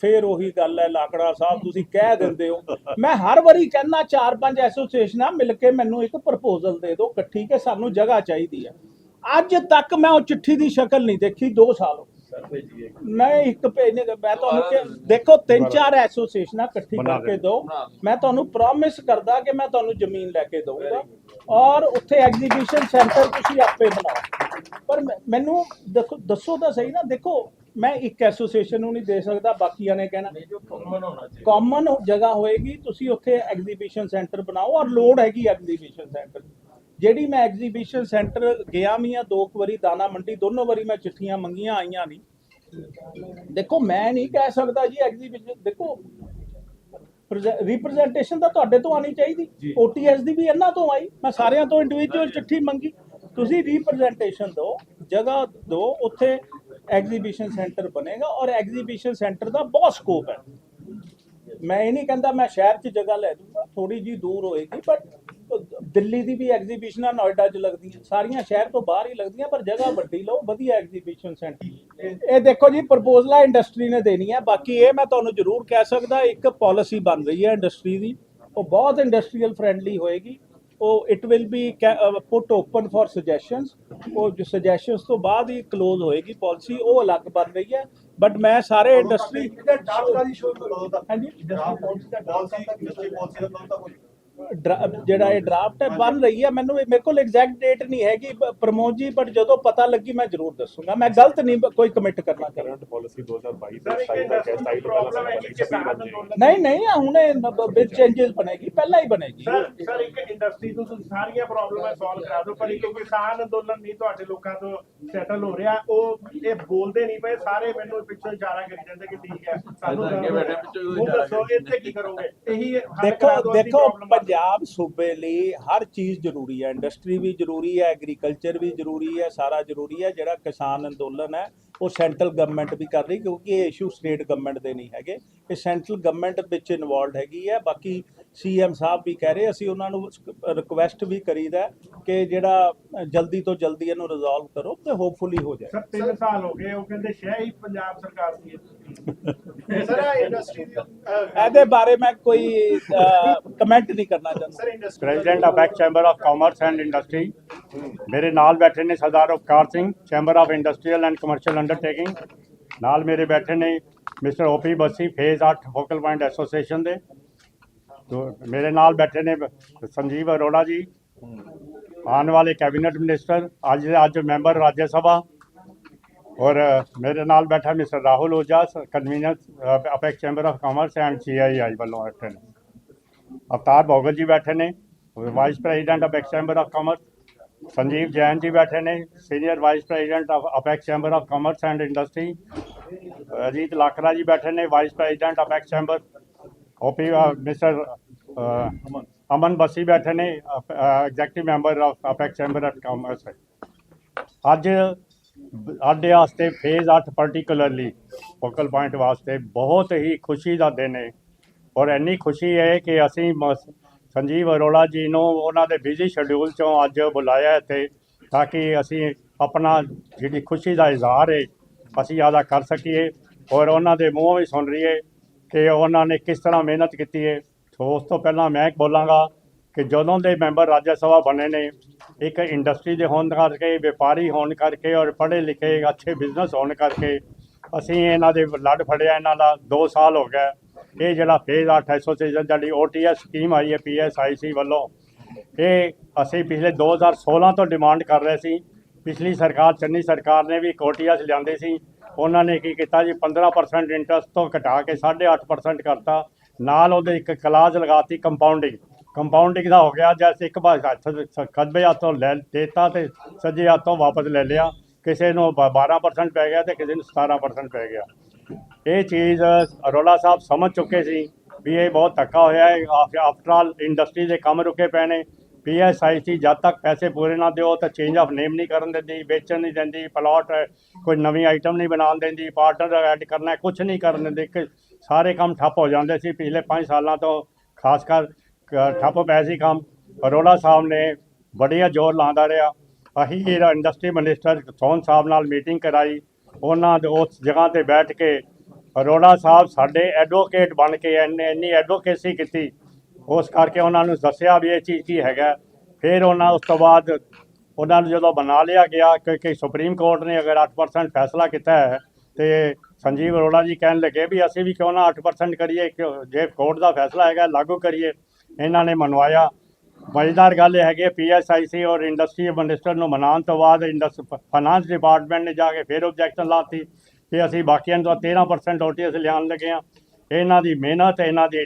ਫੇਰ ਉਹੀ ਗੱਲ ਹੈ ਲਾਕੜਾ ਸਾਹਿਬ ਤੁਸੀਂ ਕਹਿ ਦਿੰਦੇ ਹੋ। ਮੈਂ ਹਰ ਵਾਰੀ ਕਹਿੰਦਾ ਚਾਰ ਪੰਜ ਐਸੋਸੀਏਸ਼ਨਾਂ ਮਿਲ ਕੇ ਮੈਨੂੰ ਇੱਕ ਪ੍ਰਪੋਜ਼ਲ ਦੇ ਦਿਓ ਇਕੱਠੀ ਕਿ ਸਾਨੂੰ ਜਗ੍ਹਾ ਚਾਹੀਦੀ ਹੈ। ਅੱਜ ਤੱਕ ਮੈਂ ਉਹ ਚਿੱਠੀ ਦੀ ਸ਼ਕਲ ਨਹੀਂ ਦੇਖੀ 2 ਸਾਲ ਹੋ ਨਹੀਂ ਇੱਕ ਭੇਜਨੇ ਦਾ ਮੈਂ ਤੁਹਾਨੂੰ ਕਿ ਦੇਖੋ ਤਿੰਨ ਚਾਰ ਐਸੋਸੀਏਸ਼ਨਾਂ ਇਕੱਠੀ ਕਰਕੇ ਦੇ। ਦਿਓ। ਮੈਂ ਤੁਹਾਨੂੰ ਪ੍ਰੋਮਿਸ ਕਰਦਾ ਕਿ ਮੈਂ ਤੁਹਾਨੂੰ ਜ਼ਮੀਨ ਲੈ ਕੇ ਦਊਂਗਾ। ਔਰ ਉੱਥੇ ਐਗਜ਼ੀਬਿਸ਼ਨ ਸੈਂਟਰ ਤੁਸੀਂ ਆਪੇ ਬਣਾਓ। ਪਰ ਮੈਂ- ਮੈਨੂੰ ਦੇਖੋ ਦੱਸੋ ਤਾਂ ਸਹੀ ਨਾ। ਦੇਖੋ ਮੈਂ ਇੱਕ ਐਸੋਸੀਏਸ਼ਨ ਨੂੰ ਨਹੀਂ ਦੇ ਸਕਦਾ ਬਾਕੀਆਂ ਨੇ ਕਹਿਣਾ। ਕਾਮਨ ਜਗ੍ਹਾ ਹੋਏਗੀ ਤੁਸੀਂ ਉੱਥੇ ਐਗਜ਼ੀਬਿਸ਼ਨ ਸੈਂਟਰ ਬਣਾਓ। ਔਰ ਲੋਡ ਹੈਗੀ ਐਗਜ਼ੀਬਿਸ਼ਨ ਸੈਂਟਰ ਜਿਹੜੀ ਮੈਂ ਐਗਜ਼ੀਬਿਸ਼ਨ ਸੈਂਟਰ ਗਿਆ ਵੀ ਆ ਦੋ ਵਾਰੀ ਦਾਣਾ ਮੰਡੀ ਦੋਨੋਂ ਵਾਰੀ ਮੈਂ ਚਿੱਠੀਆਂ ਮੰਗੀਆਂ ਆਈਆਂ ਨਹੀਂ। ਦੇਖੋ ਮੈਂ ਨਹੀਂ ਕਹਿ ਸਕਦਾ ਜੀ ਐਗਜ਼ੀਬਿਸ਼ਨ ਦੇਖੋ ਰਿਪਰੈਜ਼ੈਂਟੇਸ਼ਨ ਤਾਂ ਤੁਹਾਡੇ ਤੋਂ ਆਣੀ ਚਾਹੀਦੀ। OTS ਦੀ ਵੀ ਇਹਨਾਂ ਤੋਂ ਆਈ। ਮੈਂ ਸਾਰਿਆਂ ਤੋਂ ਇੰਡੀਵਿਜੂਅਲ ਚਿੱਠੀ ਮੰਗੀ। ਤੁਸੀਂ ਰਿਪਰੈਜ਼ੈਂਟੇਸ਼ਨ ਦਿਓ ਜਗ੍ਹਾ ਦਿਓ ਉੱਥੇ ਐਗਜ਼ੀਬਿਸ਼ਨ ਸੈਂਟਰ ਬਣੇਗਾ ਔਰ ਐਗਜ਼ੀਬਿਸ਼ਨ ਸੈਂਟਰ ਦਾ ਬਹੁਤ ਸਕੋਪ ਹੈ। ਮੈਂ ਇਹ ਨਹੀਂ ਕਹਿੰਦਾ ਮੈਂ ਸ਼ਹਿਰ 'ਚ ਜਗ੍ਹਾ ਲੈ ਦੂੰਗਾ ਥੋੜੀ ਜੀ ਦੂਰ ਹੋਏਗੀ ਬਟ ਦਿੱਲੀ ਦੀ ਵੀ ਐਗਜ਼ੀਬਿਸ਼ਨਾਂ ਨੋਇਡਾ 'ਚ ਲੱਗਦੀਆਂ। ਸਾਰੀਆਂ ਸ਼ਹਿਰ ਤੋਂ ਬਾਹਰ ਹੀ ਲੱਗਦੀਆਂ ਪਰ ਜਗ੍ਹਾ ਵੱਡੀ ਲਓ ਵਧੀਆ ਐਗਜ਼ੀਬਿਸ਼ਨ ਸੈਂਟਰ ਇਹ ਦੇਖੋ ਜੀ ਪ੍ਰਪੋਜ਼ਲਾਂ ਇੰਡਸਟਰੀ ਨੇ ਦੇਣੀ ਹੈ ਬਾਕੀ ਇਹ ਮੈਂ ਤੁਹਾਨੂੰ ਜ਼ਰੂਰ ਕਹਿ ਸਕਦਾ ਇੱਕ ਪਾਲਿਸੀ ਬਣ ਰਹੀ ਹੈ ਇੰਡਸਟਰੀ ਦੀ। ਉਹ ਬਹੁਤ ਇੰਡਸਟਰੀਅਲ ਫ੍ਰੈਂਡਲੀ ਹੋਏਗੀ। ਉਹ it will be put open for suggestions ਉਹ ਜੋ ਸੁਜੈਸ਼ਨਸ ਤੋਂ ਬਾਅਦ ਹੀ ਕਲੋਜ਼ ਹੋਏਗੀ ਪਾਲਿਸੀ ਉਹ ਅਲੱਗ ਬਣ ਰਹੀ ਹੈ ਬਟ ਮੈਂ ਸਾਰੇ ਇੰਡਸਟਰੀ ਡਾਟਾ ਦੀ ਸ਼ੋਅ ਕਦੋਂ ਤੱਕ ਹਾਂਜੀ? ਡਰਾਫਟ ਪਾਲਿਸੀ ਦਾ ਇੰਡਸਟਰੀ ਪਾਲਿਸੀ ਦਾ ਤੱਕ ਹੋਈ ਡਰਾ- ਜਿਹੜਾ ਇਹ ਡਰਾਫਟ ਹੈ ਬਣ ਰਹੀ ਹੈ ਮੈਨੂੰ ਮੇਰੇ ਕੋਲ ਐਗਜ਼ੈਕਟ ਡੇਟ ਨਹੀਂ ਹੈਗੀ ਪ੍ਰਮੋਦ ਜੀ ਬਟ ਜਦੋਂ ਪਤਾ ਲੱਗੀ ਮੈਂ ਜ਼ਰੂਰ ਦੱਸੂਗਾ। ਮੈਂ ਗਲਤ ਨਹੀਂ ਕੋਈ ਕਮਿਟ ਕਰਨਾ ਕਰੰਟ ਪਾਲਿਸੀ 2022 ਸਰ ਦੇ ਸਾਈਡ ਤੱਕ ਹੈ ਹੈ ਪਹਿਲਾਂ ਨਹੀਂ ਨਹੀਂ ਹੁਣੇ ਵਿੱਚ ਚੇਂਜਸ ਬਣੇਗੀ ਪਹਿਲਾਂ ਹੀ ਬਣੇਗੀ। ਸਰ ਸਰ ਇੱਕ ਇੰਡਸਟਰੀ ਤੋਂ ਤੁਸੀਂ ਸਾਰੀਆਂ ਪ੍ਰੋਬਲਮਾਂ ਸੋਲਵ ਕਰਾ ਦਿਓ ਪਰ ਇੱਕ ਕਿਸਾਨ ਅੰਦੋਲਨ ਨਹੀਂ ਤੁਹਾਡੇ ਲੋਕਾਂ ਤੋਂ ਸੈਟਲ ਹੋ ਰਿਹਾ। ਉਹ ਇਹ ਬੋਲਦੇ ਨਹੀਂ ਪਏ ਸਾਰੇ ਮੈਨੂੰ ਪਿੱਛੋਂ ਇਸ਼ਾਰਾ ਕਰੀ ਜਾਂਦੇ ਕਿ ਠੀਕ ਹੈ ਸਾਨੂੰ ਦੱਸੋ ਇੱਥੇ ਕੀ ਕਰੋਗੇ? ਇਹੀ ਦੇਖੋ ਦੇਖੋ। ਪੰਜਾਬ ਸੂਬੇ ਲਈ ਹਰ ਚੀਜ਼ ਜ਼ਰੂਰੀ ਹੈ ਇੰਡਸਟਰੀ ਵੀ ਜ਼ਰੂਰੀ ਹੈ ਐਗਰੀਕਲਚਰ ਵੀ ਜ਼ਰੂਰੀ ਹੈ, ਸਾਰਾ ਜ਼ਰੂਰੀ ਹੈ, ਜਿਹੜਾ ਕਿਸਾਨ ਅੰਦੋਲਨ ਹੈ ਉਹ ਸੈਂਟਰਲ ਗਵਰਨਮੈਂਟ ਵੀ ਕਰ ਰਹੀ ਕਿਉਂਕਿ ਇਹ ਇਸ਼ੂ ਸਟੇਟ ਗਵਰਨਮੈਂਟ ਦੇ ਨਹੀਂ ਹੈਗੇ। ਇਹ ਸੈਂਟਰਲ ਗਵਰਨਮੈਂਟ ਵਿੱਚ ਇਨਵੋਲਡ ਹੈਗੀ ਹੈ। ਬਾਕੀ ਸੀਐਮ ਸਾਹਿਬ ਵੀ ਕਹਿ ਰਹੇ ਅਸੀਂ ਉਹਨਾਂ ਨੂੰ ਰਿਕੁਐਸਟ ਵੀ ਕਰੀਦਾ ਕਿ ਜਿਹੜਾ ਜਲਦੀ ਤੋਂ ਜਲਦੀ ਇਹਨੂੰ ਰਿਜ਼ੋਲਵ ਕਰੋ ਤੇ ਹੋਪਫੁਲੀ ਹੋ ਜਾਏ। ਸਰ 3 ਸਾਲ ਹੋ ਗਏ ਉਹ ਕਹਿੰਦੇ ਸ਼ਹਿ ਹੀ ਪੰਜਾਬ ਸਰਕਾਰ ਦੀ ਹੈ। ਸਰ ਇੰਡਸਟਰੀ ਇਹਦੇ ਬਾਰੇ ਮੈਂ ਕੋਈ ਕਮੈਂਟ ਨਹੀਂ ਕਰਨਾ ਚਾਹੁੰਦਾ। Sir industry president of apex chamber of commerce and industry ਮੇਰੇ ਨਾਲ ਬੈਠੇ ਨੇ Sardar Upkar Singh chamber of industrial and commercial undertaking ਨਾਲ ਮੇਰੇ ਬੈਠੇ ਨੇ mister O P Bassi, phase 8 focal point association ਦੇ। ਤੋ ਮੇਰੇ ਨਾਲ ਬੈਠੇ ਨੇ ਸੰਜੀਵ ਅਰੋੜਾ ਜੀ। ਆਉਣ ਵਾਲੇ ਕੈਬਨਿਟ ਮਿਨਿਸਟਰ, ਅੱਜ ਅੱਜ ਮੈਂਬਰ ਰਾਜ ਸਭਾ। ਔਰ ਮੇਰੇ ਨਾਲ ਬੈਠਾ mister Rahul Ojha convener apex chamber of commerce and CII ਵੱਲੋਂ ਬੈਠੇ ਨੇ। ਅਵਤਾਰ ਭੋਗਲ ਜੀ ਬੈਠੇ ਨੇ vice president of chamber of commerce. Sanjeev Jain ji ਬੈਠੇ ਨੇ senior vice president of apex chamber of commerce and industry Ajit Lakra ji ਬੈਠੇ ਨੇ vice president of apex chamber O P mister Aman Bassi ਬੈਠੇ ਨੇ executive member of apex chamber of commerce ਅੱਜ, ਸਾਡੇ ਵਾਸਤੇ phase 8 particularly focal point ਵਾਸਤੇ ਬਹੁਤ ਹੀ ਖੁਸ਼ੀ ਦਾ ਦਿਨ ਹੈ ਔਰ ਇੰਨੀ ਖੁਸ਼ੀ ਹੈ ਕਿ ਅਸੀਂ ਸੰਜੀਵ ਅਰੋੜਾ ਜੀ ਨੂੰ ਉਹਨਾਂ ਦੇ ਬਿਜ਼ੀ ਸ਼ਡਿਊਲ ਚੋਂ ਅੱਜ ਬੁਲਾਇਆ ਇੱਥੇ ਤਾਂ ਕਿ ਅਸੀਂ ਆਪਣਾ ਜਿਹੜੀ ਖੁਸ਼ੀ ਦਾ ਇਜ਼ਹਾਰ ਹੈ ਅਸੀਂ ਆਦਾ ਕਰ ਸਕੀਏ ਔਰ ਉਹਨਾਂ ਦੇ ਮੂੰਹ ਵੀ ਸੁਣ ਰਹੀਏ ਕਿ ਉਹਨਾਂ ਨੇ ਕਿਸ ਤਰ੍ਹਾਂ ਮਿਹਨਤ ਕੀਤੀ ਹੈ ਸੋ ਉਸ ਤੋਂ ਪਹਿਲਾਂ ਮੈਂ ਬੋਲਾਂਗਾ ਕਿ ਜਦੋਂ ਦੇ ਮੈਂਬਰ ਰਾਜ ਸਭਾ ਬਣੇ ਨੇ, ਇੱਕ ਇੰਡਸਟਰੀ ਦੇ ਹੋਣ ਕਰਕੇ, ਵਪਾਰੀ ਹੋਣ ਕਰਕੇ ਔਰ ਪੜ੍ਹੇ ਲਿਖੇ ਅੱਛੇ ਬਿਜ਼ਨਸ ਹੋਣ ਕਰਕੇ, ਅਸੀਂ ਇਹਨਾਂ ਦੇ ਲੜ ਫੜਿਆ ਇਹਨਾਂ ਦਾ 2 ਸਾਲ ਹੋ ਗਿਆ ਇਹ ਜਿਹੜਾ ਫੇਜ਼ 8 ਐਸੋਸੀਏਸ਼ਨ ਜਿਹੜੀ ਓਟੀਐਸ ਸਕੀਮ ਆਈ ਹੈ ਪੀਐਸਆਈਸੀ ਵੱਲੋਂ। ਇਹ ਅਸੀਂ ਪਿਛਲੇ 2016 ਤੋਂ ਡਿਮਾਂਡ ਕਰ ਰਹੇ ਸੀ। ਪਿਛਲੀ ਸਰਕਾਰ, ਚੰਨੀ ਸਰਕਾਰ ਨੇ ਵੀ ਇੱਕ ਓਟੀਐਸ ਲਿਆਂਦੇ ਸੀ। ਉਹਨਾਂ ਨੇ ਕੀ ਕੀਤਾ ਜੀ 15% ਇੰਟਰਸਟ ਤੋਂ ਘਟਾ ਕੇ 8.5% ਕਰਤਾ। ਨਾਲ ਉਹਦੇ ਇੱਕ ਕਲਾਜ਼ ਲਗਾਤੀ ਕੰਪਾਊਂਡਿੰਗ ਕੰਪਾਊਂਡਿੰਗ ਦਾ ਹੋ ਗਿਆ ਜੈਸੇ ਇੱਕ ਵਾਰ ਹੱਥ ਹੱਥੋਂ ਲੈ ਦੇਤਾ ਤੇ ਸੱਜੇ ਹੱਥੋਂ ਵਾਪਸ ਲੈ ਲਿਆ। ਕਿਸੇ ਨੂੰ ਬ- 12% ਪੈ ਗਿਆ ਤੇ ਕਿਸੇ ਨੂੰ 17% ਪੈ ਗਿਆ। ਇਹ ਚੀਜ਼ ਅਰੋਲਾ ਸਾਹਿਬ ਸਮਝ ਚੁੱਕੇ ਸੀ ਵੀ ਇਹ ਬਹੁਤ ਧੱਕਾ ਹੋਇਆ ਹੈ। ਆਫਟਰ ਆਲ ਇੰਡਸਟਰੀ ਦੇ ਕੰਮ ਰੁਕੇ ਪਏ ਨੇ। ਪੀਐਸਆਈਸੀ ਜਦ ਤੱਕ ਪੈਸੇ ਪੂਰੇ ਨਾ ਦਿਓ ਤਾਂ ਚੇਂਜ ਆਫ ਨੇਮ ਨਹੀਂ ਕਰਨ ਦਿੰਦੀ, ਵੇਚਣ ਨਹੀਂ ਦਿੰਦੀ ਪਲਾਟ ਕੋਈ ਨਵੀਂ ਆਈਟਮ ਨਹੀਂ ਬਣਾਉਣ ਦਿੰਦੀ ਪਾਰਟਨਰ ਐਡ ਕਰਨਾ ਕੁਝ ਨਹੀਂ ਕਰਨ ਦਿੰਦੀ। ਸਾਰੇ ਕੰਮ ਠੱਪ ਹੋ ਜਾਂਦੇ ਸੀ। ਪਿਛਲੇ 5 ਸਾਲਾਂ ਤੋਂ ਖਾਸ ਕਰ ਠੱਪ ਪਏ ਸੀ ਕੰਮ। ਅਰੋਲਾ ਸਾਹਿਬ ਨੇ ਬੜੀਆ ਜ਼ੋਰ ਲਾਉਂਦਾ ਰਿਹਾ। ਅਸੀਂ ਇਹ ਇੰਡਸਟਰੀ ਮਿਨਿਸਟਰ ਸੋਹਨ ਸਾਹਿਬ ਨਾਲ ਮੀਟਿੰਗ ਕਰਾਈ। ਉਹਨਾਂ ਦੇ ਉਸ ਜਗ੍ਹਾ ਤੇ ਬੈਠ ਕੇ ਅਰੋੜਾ ਸਾਹਿਬ ਸਾਡੇ ਐਡਵੋਕੇਟ ਬਣ ਕੇ ਇੰਨੇ ਇੰਨੀ ਐਡਵੋਕੇਸੀ ਕੀਤੀ, ਉਸ ਕਰਕੇ ਉਹਨਾਂ ਨੂੰ ਦੱਸਿਆ ਵੀ ਇਹ ਚੀਜ਼ ਕੀ ਹੈਗਾ। ਫਿਰ ਉਹਨਾਂ ਉਸ ਤੋਂ ਬਾਅਦ ਉਹਨਾਂ ਨੂੰ ਜਦੋਂ ਬਣਾ ਲਿਆ ਗਿਆ, ਕਿਉਂਕਿ ਸੁਪਰੀਮ ਕੋਰਟ ਨੇ ਅਗਰ 8% ਫੈਸਲਾ ਕੀਤਾ ਹੈ, ਤੇ ਸੰਜੀਵ ਅਰੋੜਾ ਜੀ ਕਹਿਣ ਲੱਗੇ ਵੀ ਅਸੀਂ ਵੀ ਕਿਉਂ ਨਾ 8% ਕਰੀਏ, ਕਿਉਂ- ਜੇ ਕੋਰਟ ਦਾ ਫੈਸਲਾ ਹੈਗਾ, ਲਾਗੂ ਕਰੀਏ। ਇਹਨਾਂ ਨੇ ਮਨਵਾਇਆ। ਮਜ਼ੇਦਾਰ ਗੱਲ ਇਹ ਹੈਗੀ ਪੀਐਸਆਈਸੀ ਔਰ ਇੰਡਸਟਰੀ ਮਿਨਿਸਟਰ ਨੂੰ ਮਨਾਉਣ ਤੋਂ ਬਾਅਦ ਇੰਡਸ ਫਾਈਨਾਂਸ ਡਿਪਾਰਟਮੈਂਟ ਨੇ ਜਾ ਕੇ ਫਿਰ ਆਬਜੈਕਸ਼ਨ ਲਾਤੀ ਕਿ ਅਸੀਂ ਬਾਕੀਆਂ ਤੋਂ 13% ਓਟੀਐਸ ਲਿਆਉਣ ਲੱਗੇ ਹਾਂ। ਇਹਨਾਂ ਦੀ ਮਿਹਨਤ, ਇਹਨਾਂ ਦੀ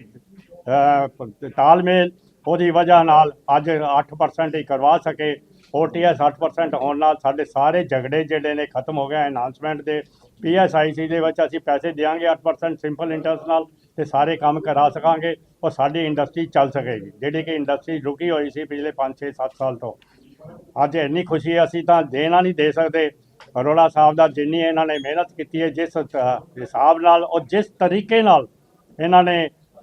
ਤਾਲਮੇਲ ਉਹਦੀ ਵਜ੍ਹਾ ਨਾਲ ਅੱਜ 8% ਹੀ ਕਰਵਾ ਸਕੇ। ਓਟੀਐਸ 8% ਹੋਣ ਨਾਲ ਸਾਡੇ ਸਾਰੇ ਝਗੜੇ ਜਿਹੜੇ ਨੇ ਖਤਮ ਹੋ ਗਏ ਅਨਾਉਂਸਮੈਂਟ ਦੇ। ਪੀਐਸਆਈਸੀ ਦੇ ਵਿੱਚ ਅਸੀਂ ਪੈਸੇ ਦੇਵਾਂਗੇ 8% ਸਿੰਪਲ ਇੰਟਰਸਟ ਨਾਲ। ਤੇ ਸਾਰੇ ਕੰਮ ਕਰਾ ਸਕਾਂਗੇ ਔਰ ਸਾਡੀ ਇੰਡਸਟਰੀ ਚੱਲ ਸਕੇਗੀ। ਜਿਹੜੀ ਕਿ ਇੰਡਸਟਰੀ ਰੁਕੀ ਹੋਈ ਸੀ ਪਿਛਲੇ 5 6 7 ਸਾਲ ਤੋਂ। ਅੱਜ ਇੰਨੀ ਖੁਸ਼ੀ ਹੈ, ਅਸੀਂ ਤਾਂ ਦੇਣਾ ਨਹੀਂ ਦੇ ਸਕਦੇ। ਅਰੋੜਾ ਸਾਹਿਬ ਦਾ ਜਿੰਨੀ ਇਹਨਾਂ ਨੇ ਮਿਹਨਤ ਕੀਤੀ ਹੈ ਜਿਸ ਹਿਸਾਬ ਨਾਲ ਔਰ ਜਿਸ ਤਰੀਕੇ ਨਾਲ ਇਹਨਾਂ ਨੇ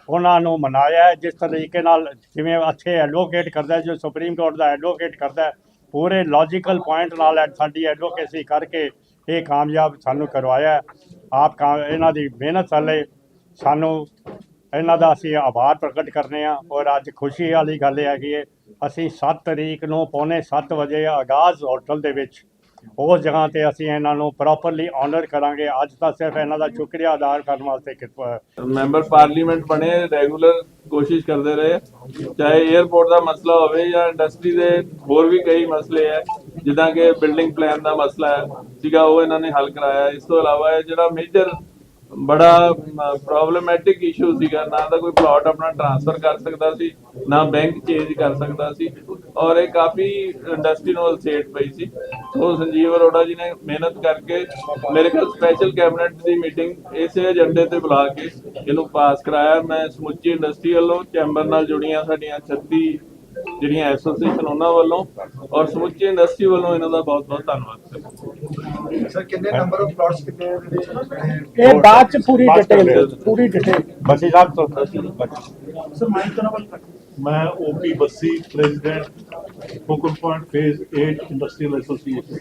ਉਹਨਾਂ ਨੂੰ ਮਨਾਇਆ ਜਿਸ ਤਰੀਕੇ ਨਾਲ ਜਿਵੇਂ ਅੱਛੇ ਐਡਵੋਕੇਟ ਕਰਦਾ ਜੋ ਸੁਪਰੀਮ ਕੋਰਟ ਦਾ ਐਡਵੋਕੇਟ ਕਰਦਾ ਪੂਰੇ ਲੌਜੀਕਲ ਪੁਆਇੰਟ ਨਾਲ ਐਡ- ਸਾਡੀ ਐਡਵੋਕੇਸੀ ਕਰਕੇ ਇਹ ਕਾਮਯਾਬ ਸਾਨੂੰ ਕਰਵਾਇਆ ਆਪ ਕਾ ਇਹਨਾਂ ਦੀ ਮਿਹਨਤ ਥੱਲੇ ਸਾਨੂੰ ਇਹਨਾਂ ਦਾ ਅਸੀਂ ਆਭਾਰ ਪ੍ਰਗਟ ਕਰਨੇ ਆ ਔਰ ਅੱਜ ਖੁਸ਼ੀ ਵਾਲੀ ਗੱਲ ਇਹ ਹੈਗੀ ਹੈ ਅਸੀਂ 7 ਤਰੀਕ ਨੂੰ ਪੌਣੇ 7 ਵਜੇ ਆਗਾਜ਼ ਹੋਟਲ ਦੇ ਵਿੱਚ ਉਸ ਜਗ੍ਹਾ ਤੇ ਅਸੀਂ ਇਹਨਾਂ ਨੂੰ ਪ੍ਰੋਪਰਲੀ ਆਨਰ ਕਰਾਂਗੇ। ਅੱਜ ਤਾਂ ਸਿਰਫ ਇਹਨਾਂ ਦਾ ਸ਼ੁਕਰੀਆ ਅਦਾ ਕਰਨ ਵਾਸਤੇ ਕਿਰਪਾ ਮੈਂਬਰ ਪਾਰਲੀਮੈਂਟ ਬਣੇ ਰੈਗੂਲਰ ਕੋਸ਼ਿਸ਼ ਕਰਦੇ ਰਹੇ। ਚਾਹੇ 에ਅਰਪੋਰਟ ਦਾ ਮਸਲਾ ਹੋਵੇ ਜਾਂ ਇੰਡਸਟਰੀ ਦੇ ਹੋਰ ਵੀ ਕਈ ਮਸਲੇ ਹੈ ਜਿੱਦਾਂ ਕਿ ਬਿਲਡਿੰਗ ਪਲਾਨ ਦਾ ਮਸਲਾ ਹੈ, ਸੀਗਾ, ਉਹ ਇਹਨਾਂ ਨੇ ਹੱਲ ਕਰਾਇਆ। ਇਸ ਤੋਂ ਇਲਾਵਾ ਇਹ ਜਿਹੜਾ ਮੇਜਰ ਬੜਾ ਪ੍ਰੋਬਲਮੈਟਿਕ ਇਸ਼ੂ ਸੀਗਾ। ਨਾ ਤਾਂ ਕੋਈ ਪਲਾਟ ਆਪਣਾ ਟ੍ਰਾਂਸਫਰ ਕਰ ਸਕਦਾ ਸੀ, ਨਾ ਬੈਂਕ ਚੇਂਜ ਕਰ ਸਕਦਾ ਸੀ। ਔਰ ਇਹ ਕਾਫੀ ਇੰਡਸਟਰੀ ਨੂੰ ਸੇਟ ਪਈ ਸੀ। ਸੋ ਸੰਜੀਵ ਅਰੋੜਾ ਜੀ ਨੇ ਮਿਹਨਤ ਕਰਕੇ ਮੇਰੇ ਕੋਲ ਸਪੈਸ਼ਲ ਕੈਬਨਿਟ ਦੀ ਮੀਟਿੰਗ ਇਸੇ ਏਜੰਡੇ ਤੇ ਬੁਲਾ ਕੇ ਇਹਨੂੰ ਪਾਸ ਕਰਾਇਆ। ਮੈਂ ਸਮੁੱਚੀ ਇੰਡਸਟਰੀ ਵੱਲੋਂ ਚੈਂਬਰ ਨਾਲ ਜੁੜੀਆਂ ਸਾਡੀਆਂ 36 ਜਿਹੜੀਆਂ ਐਸੋਸੀਏਸ਼ਨ ਉਹਨਾਂ ਵੱਲੋਂ। ਔਰ ਸਮੁੱਚੀ ਇੰਡਸਟਰੀ ਵੱਲੋਂ ਇਹਨਾਂ ਦਾ ਬਹੁਤ ਬਹੁਤ ਧੰਨਵਾਦ। ਸਰ ਸਰ ਕਿੰਨੇ ਨੰਬਰ ਆਫ ਪਲਾਟਸ ਕਿੰਨੇ ਇਹ ਬਾਅਦ ਚ ਪੂਰੀ ਡਿਟੇਲ। ਪੂਰੀ ਡਿਟੇਲ ਬਸੀ ਸਾਹਿਬ ਤੋਂ ਸਰ ਮਾਈਕ ਤੋਂ ਮੈਂ O P Bassi president focal point phase 8 industrial association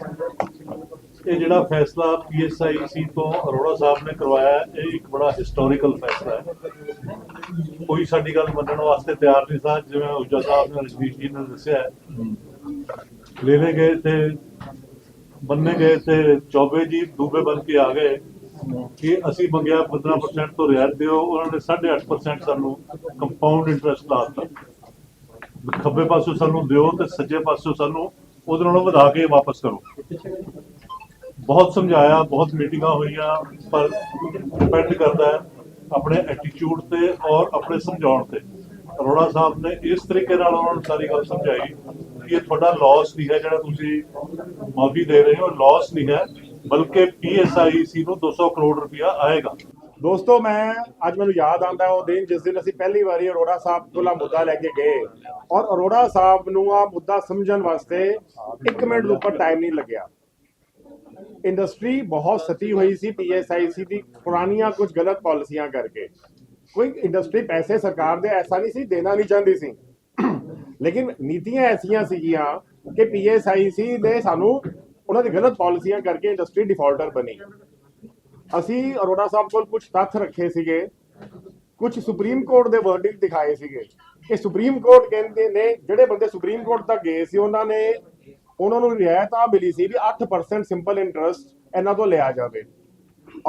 ਇਹ ਜਿਹੜਾ ਫੈਸਲਾ ਪੀਐਸਆਈਸੀ ਤੋਂ ਅਰੋੜਾ ਸਾਹਿਬ ਨੇ ਕਰਵਾਇਆ ਇਹ ਇੱਕ ਬੜਾ ਹਿਸਟੋਰੀਕਲ ਫੈਸਲਾ ਹੈ। ਕੋਈ ਸਾਡੀ ਗੱਲ ਮੰਨਣ ਵਾਸਤੇ ਤਿਆਰ ਨਹੀਂ ਸੀ ਜਿਵੇਂ ਉਜਾ ਸਾਹਿਬ ਨੇ ਰਜਨੀਸ਼ ਜੀ ਨੇ ਦੱਸਿਆ। ਲੈਣੇ ਗਏ ਤੇ ਬੰਨੇ ਗਏ ਤੇ ਚੌਬੇ ਜੀ ਦੂਬੇ ਬਣ ਕੇ ਆ ਗਏ ਕਿ ਅਸੀਂ ਮੰਗਿਆ 15% ਤੋਂ ਰਿਆਇਤ ਦਿਓ, ਉਹਨਾਂ ਨੇ 8.5% ਸਾਨੂੰ ਕੰਪਾਊਂਡ ਇੰਟਰਸਟ ਲਾਤਾ ਖੱਬੇ ਪਾਸੋਂ ਸਾਨੂੰ ਦਿਓ ਤੇ ਸੱਜੇ ਪਾਸੋਂ ਸਾਨੂੰ ਉਹਦੇ ਨਾਲੋਂ ਵਧਾ ਕੇ ਵਾਪਸ ਕਰੋ। ਬਹੁਤ ਸਮਝਾਇਆ, ਬਹੁਤ ਮੀਟਿੰਗਾਂ ਹੋਈਆਂ, ਪਰ ਡਿਪੈਂਡ ਕਰਦਾ ਹੈ ਆਪਣੇ ਐਟੀਟਿਊਡ ਤੇ ਔਰ ਆਪਣੇ ਸਮਝਾਉਣ ਤੇ। ਅਰੋੜਾ ਸਾਹਿਬ ਨੇ ਇਸ ਤਰੀਕੇ ਨਾਲ ਉਹਨਾਂ ਨੂੰ ਸਾਰੀ ਗੱਲ ਸਮਝਾਈ ਕਿ ਇਹ ਤੁਹਾਡਾ ਲਾਸ ਨਹੀਂ ਹੈ ਜਿਹੜਾ ਤੁਸੀਂ ਮਾਫੀ ਦੇ ਰਹੇ ਹੋ ਲਾਸ ਨਹੀਂ ਹੈ, ਬਲਕਿ ਪੀਐਸਆਈਸੀ ਨੂੰ 200 ਕਰੋੜ ਰੁਪਇਆ ਆਏਗਾ। ਦੋਸਤੋ, ਮੈਂ ਅੱਜ ਮੈਨੂੰ ਯਾਦ ਆਉਂਦਾ ਉਹ ਦਿਨ ਜਿਸ ਦਿਨ ਅਸੀਂ ਪਹਿਲੀ ਵਾਰੀ ਅਰੋੜਾ ਸਾਹਿਬ ਕੋਲ ਆਹ ਮੁੱਦਾ ਲੈ ਕੇ ਗਏ। ਔਰ ਅਰੋੜਾ ਸਾਹਿਬ ਨੂੰ ਆ ਮੁੱਦਾ ਸਮਝਣ ਵਾਸਤੇ 1 ਮਿੰਟ ਤੋਂ ਉੱਪਰ ਟਾਈਮ ਨਹੀਂ ਲੱਗਿਆ। ਇੰਡਸਟਰੀ ਬਹੁਤ ਸਤੀ ਹੋਈ ਸੀ ਪੀਐਸਆਈਸੀ ਦੀ, ਪੁਰਾਣੀਆਂ ਕੁਝ ਗਲਤ ਪਾਲਿਸੀਆਂ ਕਰਕੇ। ਕੋਈ ਇੰਡਸਟਰੀ ਪੈਸੇ ਸਰਕਾਰ ਦੇ, ਐਸਾ ਨਹੀਂ ਸੀ, ਦੇਣਾ ਨਹੀਂ ਚਾਹੁੰਦੀ ਸੀ। ਲੇਕਿਨ ਨੀਤੀਆਂ ਐਸੀਆਂ ਸੀਗੀਆਂ ਕਿ ਪੀਐਸਆਈਸੀ ਨੇ ਸਾਨੂੰ ਉਹਨਾਂ ਦੀ ਗਲਤ ਪਾਲਿਸੀਆਂ ਕਰਕੇ ਇੰਡਸਟਰੀ ਡਿਫਾਲਟਰ ਬਣੀ। ਅਸੀਂ ਅਰੋੜਾ ਸਾਹਿਬ ਕੋਲ ਕੁਝ ਤੱਥ ਰੱਖੇ ਸੀਗੇ ਕੁਝ ਸੁਪਰੀਮ ਕੋਰਟ ਦੇ ਵਰਡਿਕਟ ਦਿਖਾਏ ਸੀਗੇ। ਕਿ ਸੁਪਰੀਮ ਕੋਰਟ ਕਹਿੰਦੇ ਨੇ, ਜਿਹੜੇ ਬੰਦੇ ਸੁਪਰੀਮ ਕੋਰਟ ਤੱਕ ਗਏ ਸੀ, ਉਹਨਾਂ ਨੇ ਉਹਨਾਂ ਨੂੰ ਰਿਆਇਤ ਆ ਮਿਲੀ ਸੀ ਵੀ 8% ਸਿੰਪਲ ਇੰਟਰਸਟ ਇਹਨਾਂ ਤੋਂ ਲਿਆ ਜਾਵੇ।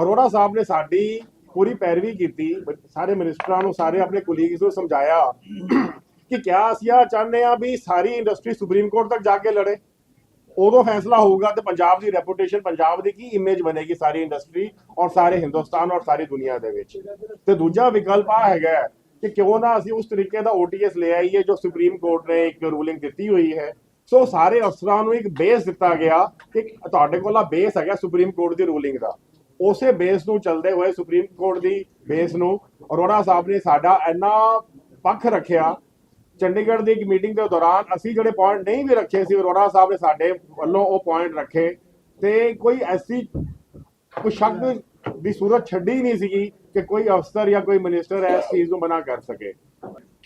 ਅਰੋੜਾ ਸਾਹਿਬ ਨੇ ਸਾਡੀ ਪੂਰੀ ਪੈਰਵੀ ਕੀਤੀ, ਸਾਰੇ ਮਿਨਿਸਟਰਾਂ ਨੂੰ, ਸਾਰੇ ਆਪਣੇ ਕੋਲੀਗਸ ਨੂੰ ਸਮਝਾਇਆ ਕਿ ਕਿਆ ਅਸੀਂ ਆ ਚਾਹੁੰਦੇ ਆ ਵੀ ਸਾਰੀ ਇੰਡਸਟਰੀ ਸੁਪਰੀਮ ਕੋਰਟ ਤੱਕ ਜਾ ਕੇ ਲੜੇ। ਉਦੋਂ ਫੈਸਲਾ ਹੋਊਗਾ ਤੇ ਪੰਜਾਬ ਦੀ ਰੈਪੂਟੇਸ਼ਨ ਪੰਜਾਬ ਦੀ ਕੀ ਇਮੇਜ ਬਣੇਗੀ ਸਾਰੀ ਇੰਡਸਟਰੀ ਔਰ ਸਾਰੇ ਹਿੰਦੁਸਤਾਨ ਔਰ ਸਾਰੀ ਦੁਨੀਆ ਦੇ ਵਿੱਚ। ਤੇ ਦੂਜਾ ਵਿਕਲਪ ਆ ਹੈਗਾ ਕਿ ਕਿਉਂ ਨਾ ਅਸੀਂ ਉਸ ਤਰੀਕੇ ਦਾ OTS ਲੈ ਆਈਏ ਜੋ ਸੁਪਰੀਮ ਕੋਰਟ ਨੇ ਇੱਕ ਰੂਲਿੰਗ ਦਿੱਤੀ ਹੋਈ ਹੈ। ਸੋ ਸਾਰੇ ਅਫਸਰਾਂ ਨੂੰ ਇੱਕ ਬੇਸ ਦਿੱਤਾ ਗਿਆ ਕਿ ਤੁਹਾਡੇ ਕੋਲ ਆ ਬੇਸ ਹੈਗਾ ਸੁਪਰੀਮ ਕੋਰਟ ਦੀ ਰੂਲਿੰਗ ਦਾ। ਉਸੇ ਬੇਸ ਨੂੰ ਚੱਲਦੇ ਹੋਏ ਸੁਪਰੀਮ ਕੋਰਟ ਦੀ ਬੇਸ ਨੂੰ ਅਰੋੜਾ ਸਾਹਿਬ ਨੇ ਸਾਡਾ ਇੰਨਾ ਪੱਖ ਰੱਖਿਆ ਚੰਡੀਗੜ੍ਹ ਦੀ ਇੱਕ ਮੀਟਿੰਗ ਦੇ ਦੌਰਾਨ ਅਸੀਂ ਜਿਹੜੇ ਪੁਆਇੰਟ ਨਹੀਂ ਵੀ ਰੱਖੇ ਸੀ, ਅਰੋੜਾ ਸਾਹਿਬ ਨੇ ਸਾਡੇ ਵੱਲੋਂ ਉਹ ਪੁਆਇੰਟ ਰੱਖੇ ਤੇ ਕੋਈ ਐਸੀ ਕੋਈ ਸ਼ੱਕ ਦੀ ਸੂਰਤ ਛੱਡੀ ਨਹੀਂ ਸੀਗੀ ਕਿ ਕੋਈ ਅਫਸਰ ਜਾਂ ਕੋਈ ਮਿਨਿਸਟਰ ਇਸ ਚੀਜ਼ ਨੂੰ ਮਨਾ ਕਰ ਸਕੇ।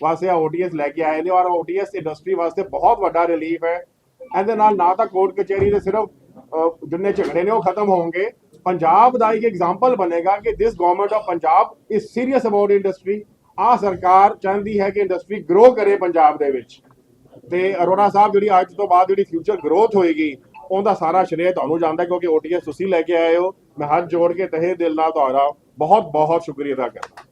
ਵਾਸਤੇ ਆ OTS ਲੈ ਕੇ ਆਏ ਨੇ ਔਰ ਓਟੀਐਸ ਇੰਡਸਟਰੀ ਵਾਸਤੇ ਬਹੁਤ ਵੱਡਾ ਰਿਲੀਫ ਹੈ। ਇਹਦੇ ਨਾਲ ਨਾ ਤਾਂ ਕੋਰਟ ਕਚਹਿਰੀ ਦੇ ਸਿਰਫ ਜਿੰਨੇ ਝਗੜੇ ਨੇ ਉਹ ਖਤਮ ਹੋਣਗੇ। ਪੰਜਾਬ ਦਾ ਇੱਕ ਐਗਜ਼ਾਮਪਲ ਬਣੇਗਾ ਕਿ this government of Punjab is serious about industry ਆ ਸਰਕਾਰ ਚਾਹੁੰਦੀ ਹੈ ਕਿ ਇੰਡਸਟਰੀ ਗਰੋ ਕਰੇ ਪੰਜਾਬ ਦੇ ਵਿੱਚ। ਤੇ ਅਰੋੜਾ ਸਾਹਿਬ ਜਿਹੜੀ ਅੱਜ ਤੋਂ ਬਾਅਦ ਜਿਹੜੀ ਫਿਊਚਰ ਗਰੋਥ ਹੋਏਗੀ, ਉਹਦਾ ਸਾਰਾ ਸ਼੍ਰੇਅ ਤੁਹਾਨੂੰ ਜਾਂਦਾ, ਕਿਉਂਕਿ OTS ਤੁਸੀਂ ਲੈ ਕੇ ਆਏ ਹੋ। ਮੈਂ ਹੱਥ ਜੋੜ ਕੇ ਤਹਿ ਦਿਲ ਨਾਲ ਤੁਹਾਡਾ ਬਹੁਤ ਬਹੁਤ ਸ਼ੁਕਰੀਆ ਅਦਾ ਕਰਦਾ।